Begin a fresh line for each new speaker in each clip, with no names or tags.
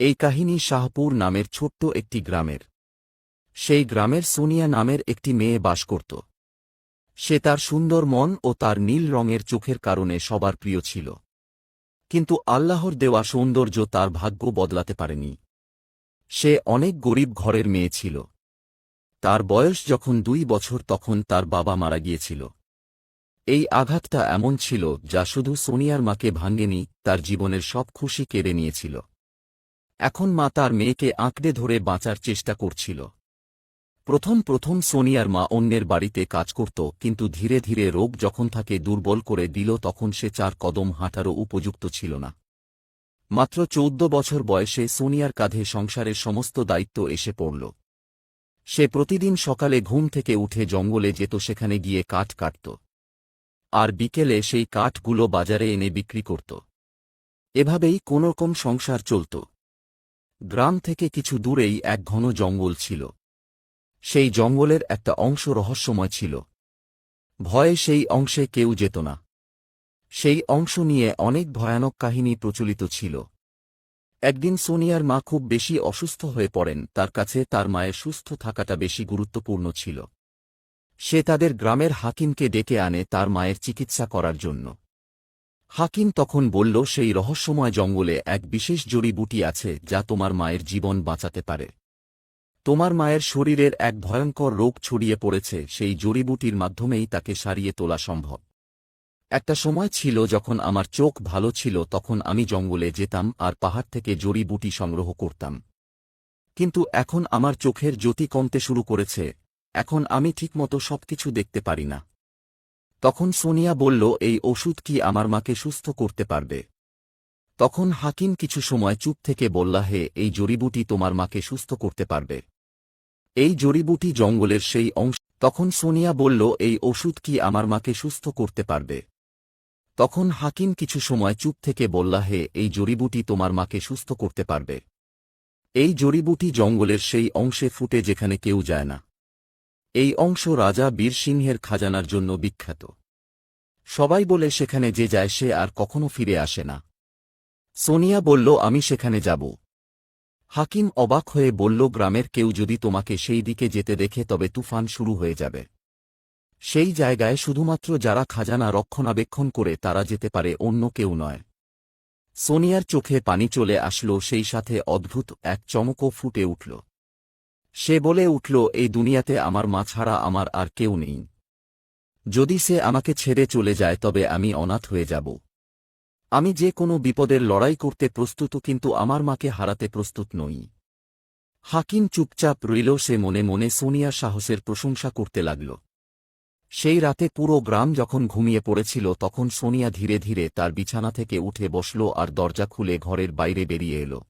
এই কাহিনী শাহপুর নামের ছোট্ট একটি গ্রামের। সেই গ্রামের সোনিয়া নামের একটি মেয়ে বাস করত। সে তার সুন্দর মন ও তার নীল রঙের চোখের কারণে সবার প্রিয় ছিল। কিন্তু আল্লাহর দেওয়া সৌন্দর্য তার ভাগ্য বদলাতে পারেনি। সে অনেক গরিব ঘরের মেয়ে ছিল। তার বয়স যখন দুই বছর তখন তার বাবা মারা গিয়েছিল। এই আঘাতটা এমন ছিল যা শুধু সোনিয়ার মাকে ভাঙেনি, তার জীবনের সব খুশি কেড়ে নিয়েছিল। এখন মা তার মেয়েকে আঁকড়ে ধরে বাঁচার চেষ্টা করছিল। প্রথম প্রথম সোনিয়ার মা অন্যের বাড়িতে কাজ করত, কিন্তু ধীরে ধীরে রোগ যখন তাকে দুর্বল করে দিল তখন সে চার কদম হাঁটারও উপযুক্ত ছিল না। মাত্র চৌদ্দ বছর বয়সে সোনিয়ার কাঁধে সংসারের সমস্ত দায়িত্ব এসে পড়ল। সে প্রতিদিন সকালে ঘুম থেকে উঠে জঙ্গলে যেত, সেখানে গিয়ে কাঠ কাটত। আর বিকেলে সেই কাঠগুলো বাজারে এনে বিক্রি করত। এভাবেই কোনোরকম সংসার চলত। গ্রাম থেকে কিছু দূরেই এক ঘন জঙ্গল ছিল। সেই জঙ্গলের একটা অংশ রহস্যময় ছিল। ভয়ে সেই অংশে কেউ যেত না। সেই অংশ নিয়ে অনেক ভয়ানক কাহিনী প্রচলিত ছিল। একদিন সোনিয়ার মা খুব বেশি অসুস্থ হয়ে পড়েন, তার কাছে তার মায়ের সুস্থ থাকাটা বেশি গুরুত্বপূর্ণ ছিল। সে তাদের গ্রামের হাকিমকে ডেকে আনে তার মায়ের চিকিৎসা করার জন্য। হাকিম তখন বলল, সেই রহস্যময় জঙ্গলে এক বিশেষ জড়িবুটি আছে যা তোমার মায়ের জীবন বাঁচাতে পারে। তোমার মায়ের শরীরের এক ভয়ঙ্কর রোগ ছড়িয়ে পড়েছে, সেই জড়িবুটির মাধ্যমেই তাকে সারিয়ে তোলা সম্ভব। একটা সময় ছিল যখন আমার চোখ ভালো ছিল, তখন আমি জঙ্গলে যেতাম আর পাহাড় থেকে জড়িবুটি সংগ্রহ করতাম। কিন্তু এখন আমার চোখের জ্যোতি কমতে শুরু করেছে। এখন আমি ঠিকমতো সবকিছু দেখতে পারি না। তখন সোনিয়া বলল, এই ওষুধ কি আমার মাকে সুস্থ করতে পারবে? তখন হাকিম কিছু সময় চুপ থেকে বললা, হে, এই জড়িবুটি তোমার মাকে সুস্থ করতে পারবে। এই জড়িবুটি জঙ্গলের সেই অংশ। তখন সোনিয়া বলল, এই ওষুধ কি আমার মাকে সুস্থ করতে পারবে? তখন হাকিম কিছু সময় চুপ থেকে বললা, হে, এই জড়িবুটি তোমার মাকে সুস্থ করতে পারবে। এই জড়িবুটি জঙ্গলের সেই অংশে ফুটে যেখানে কেউ যায় না। এই অংশ রাজা বীর সিংহের খাজানার জন্য বিখ্যাত। সবাই বলে, সেখানে যে যায় সে আর কখনো ফিরে আসে না। সোনিয়া বলল, আমি সেখানে যাব। হাকিম অবাক হয়ে বলল, গ্রামের কেউ যদি তোমাকে সেই দিকে যেতে দেখে, তবে তুফান শুরু হয়ে যাবে। সেই জায়গায় শুধুমাত্র যারা খাজানা রক্ষণাবেক্ষণ করে, তারা যেতে পারে, অন্য কেউ নয়। সোনিয়ার চোখে পানি চলে আসলো, সেই সাথে অদ্ভুত এক চমকও ফুটে উঠল। সে বলে উঠল, এই দুনিয়াতে আমার মা ছাড়া আমার আর কেউ নেই। যদি সে আমাকে ছেড়ে চলে যায়, তবে আমি অনাথ হয়ে যাব। আমি যে কোনো বিপদের লড়াই করতে প্রস্তুত, কিন্তু আমার মাকে হারাতে প্রস্তুত নই হাকিম চুপচাপ রইল, সে মনে মনে সোনিয়ার সাহসের প্রশংসা করতে লাগল। সেই রাতে পুরো গ্রাম যখন ঘুমিয়ে পড়েছিল, তখন সোনিয়া ধীরে ধীরে তার বিছানা থেকে উঠে বসল আর দরজা খুলে ঘরের বাইরে বেরিয়ে এল।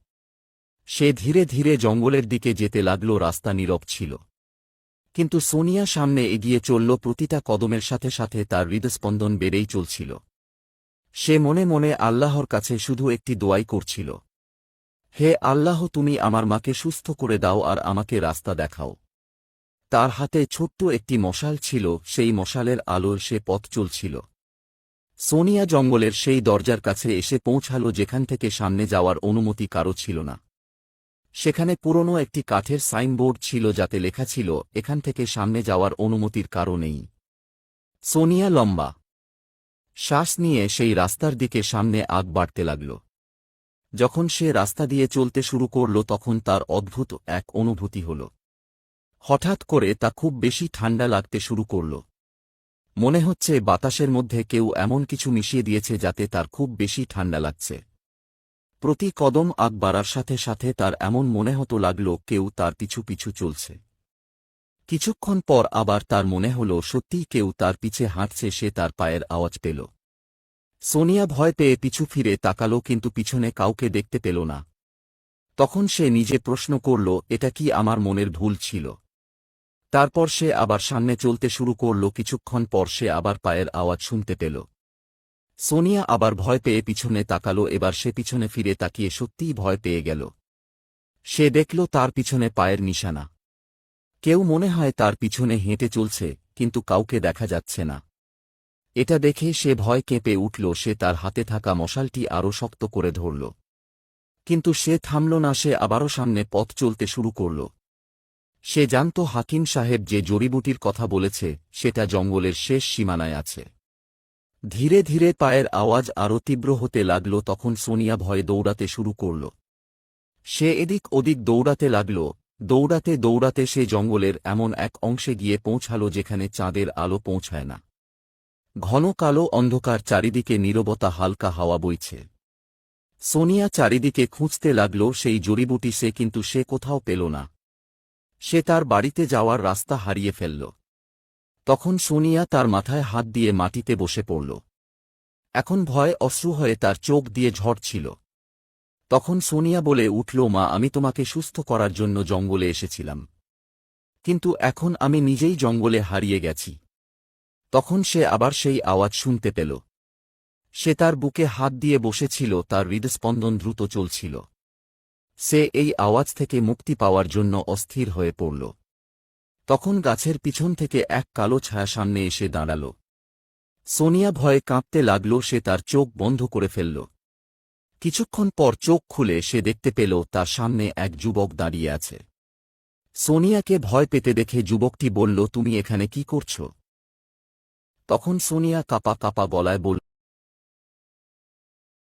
সে ধীরে ধীরে জঙ্গলের দিকে যেতে লাগল, রাস্তা নীরব ছিল। কিন্তু সোনিয়া সামনে এগিয়ে চলল, প্রতিটা কদমের সাথে সাথে তার হৃদস্পন্দন বেড়েই চলছিল। সে মনে মনে আল্লাহর কাছে শুধু একটি দোয়াই করছিল। হে আল্লাহ, তুমি আমার মাকে সুস্থ করে দাও আর আমাকে রাস্তা দেখাও। তার হাতে ছোট্ট একটি মশাল ছিল, সেই মশালের আলোয় সে পথ চলছিল। সোনিয়া জঙ্গলের সেই দরজার কাছে এসে পৌঁছাল, যেখান থেকে সামনে যাওয়ার অনুমতি কারও ছিল না। সেখানে পুরনো একটি কাঠের সাইনবোর্ড ছিল যাতে লেখা ছিল, এখান থেকে সামনে যাওয়ার অনুমতির কারও নেই সোনিয়া লম্বা। শ্বাস নিয়ে সেই রাস্তার দিকে সামনে আগ বাড়তে লাগল। যখন সে রাস্তা দিয়ে চলতে শুরু করল তখন তার অদ্ভুত এক অনুভূতি হল। হঠাৎ করে তা খুব বেশি ঠান্ডা লাগতে শুরু করল। মনে হচ্ছে বাতাসের মধ্যে কেউ এমন কিছু মিশিয়ে দিয়েছে যাতে তার খুব বেশি ঠান্ডা লাগছে। প্রতি কদম আগ বাড়ার সাথে সাথে তার এমন মনে হতো লাগল কেউ তার পিছু পিছু চলছে। কিছুক্ষণ পর আবার তার মনে হল সত্যিই কেউ তার পিছে হাঁটছে সে তার পায়ের আওয়াজ পেল। সোনিয়া ভয় পেয়ে পিছু ফিরে তাকাল কিন্তু পিছনে কাউকে দেখতে পেল না। তখন সে নিজে প্রশ্ন করল, এটা কি আমার মনের ভুল ছিল? তারপর সে আবার সামনে চলতে শুরু করল, কিছুক্ষণ পর সে আবার পায়ের আওয়াজ শুনতে পেল। সোনিয়া আবার ভয় পেয়ে পিছনে তাকালো, এবার সে পিছনে ফিরে তাকিয়ে সত্যিই ভয় পেয়ে গেল। সে দেখল তার পিছনে পায়ের নিশানা। কেউ মনে হয় তার পিছনে হেঁটে চলছে, কিন্তু কাউকে দেখা যাচ্ছে না। এটা দেখে সে ভয় কেঁপে উঠল, সে তার হাতে থাকা মশালটি আরও শক্ত করে ধরল। কিন্তু সে থামল না, সে আবারও সামনে পথ চলতে শুরু করল। সে জানত হাকিম সাহেব যে জড়িবুটির কথা বলেছে, সেটা জঙ্গলের শেষ সীমানায় আছে। ধীরে ধীরে পায়ের আওয়াজ আরও তীব্র হতে লাগল তখন সোনিয়া ভয়ে দৌড়াতে শুরু করল। সে এদিক ওদিক দৌড়াতে লাগল। দৌড়াতে দৌড়াতে সে জঙ্গলের এমন এক অংশে গিয়ে পৌঁছাল যেখানে চাঁদের আলো পৌঁছায় না। ঘন কালো অন্ধকার চারিদিকে নীরবতা হালকা হাওয়া বইছে। সোনিয়া চারিদিকে খুঁজতে লাগল সেই জড়িবুটি সে কিন্তু সে কোথাও পেল না। সে তার বাড়িতে যাওয়ার রাস্তা হারিয়ে ফেলল। তখন সোনিয়া তার মাথায় হাত দিয়ে মাটিতে বসে পড়ল। এখন ভয় অশ্রু হয়ে তার চোখ দিয়ে ঝরছিল তখন সোনিয়া বলে উঠল, মা, আমি তোমাকে সুস্থ করার জন্য জঙ্গলে এসেছিলাম। কিন্তু এখন আমি নিজেই জঙ্গলে হারিয়ে গেছি। তখন সে আবার সেই আওয়াজ শুনতে পেল। সে তার বুকে হাত দিয়ে বসেছিল, তার হৃদস্পন্দন দ্রুত চলছিল। সে এই আওয়াজ থেকে মুক্তি পাওয়ার জন্য অস্থির হয়ে পড়ল। তখন গাছের পিছন থেকে এক কালো ছায়া সামনে এসে দাঁড়াল। সোনিয়া ভয়ে কাঁপতে লাগল, সে তার চোখ বন্ধ করে ফেলল। কিছুক্ষণ পর চোখ খুলে সে দেখতে পেল তার সামনে এক যুবক দাঁড়িয়ে আছে। সোনিয়াকে ভয় পেতে দেখে যুবকটি বলল, তুমি এখানে কি করছ? তখন সোনিয়া কাপা কাপা গলায় বলল